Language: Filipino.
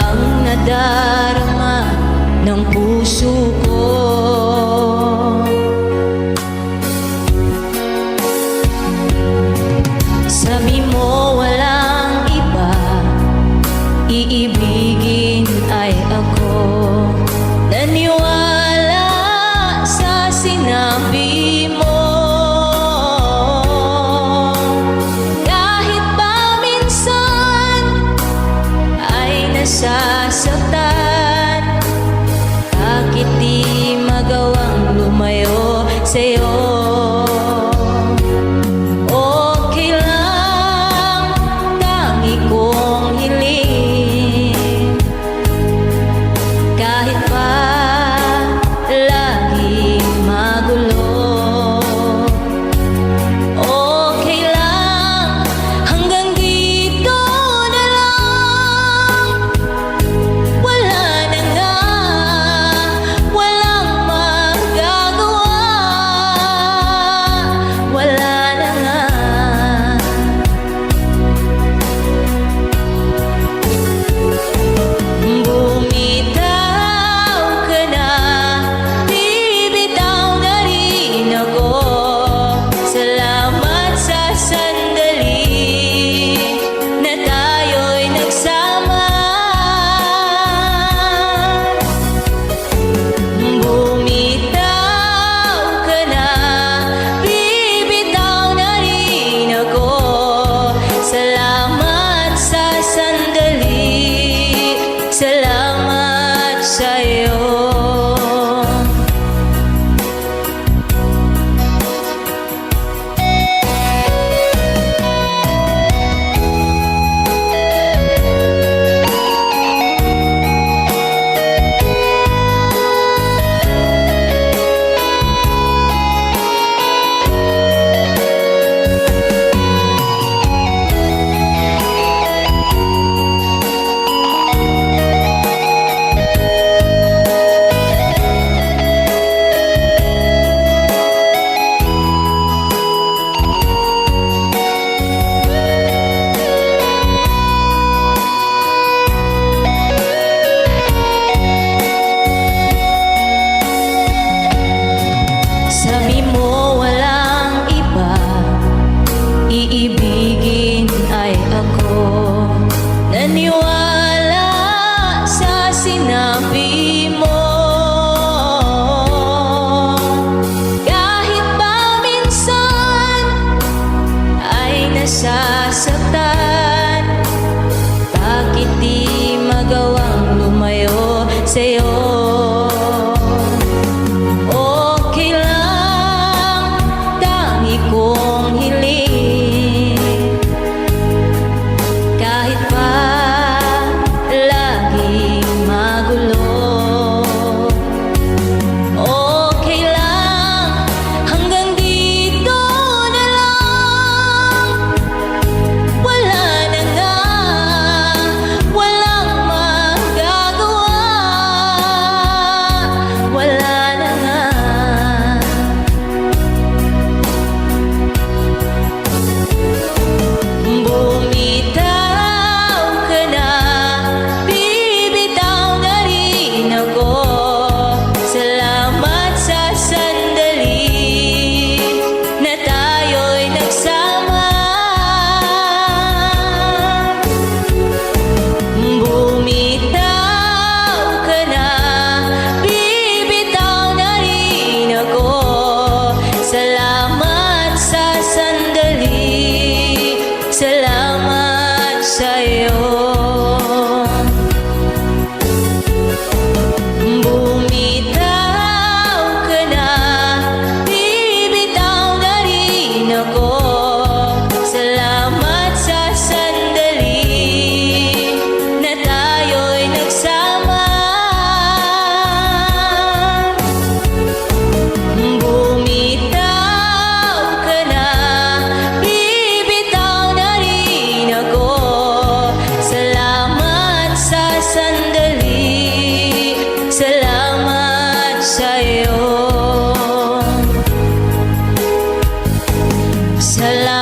ang nadarama ng puso magawang lumayo sa'yo. nasasaktan Bakit di magawang lumayo sa'yo? her.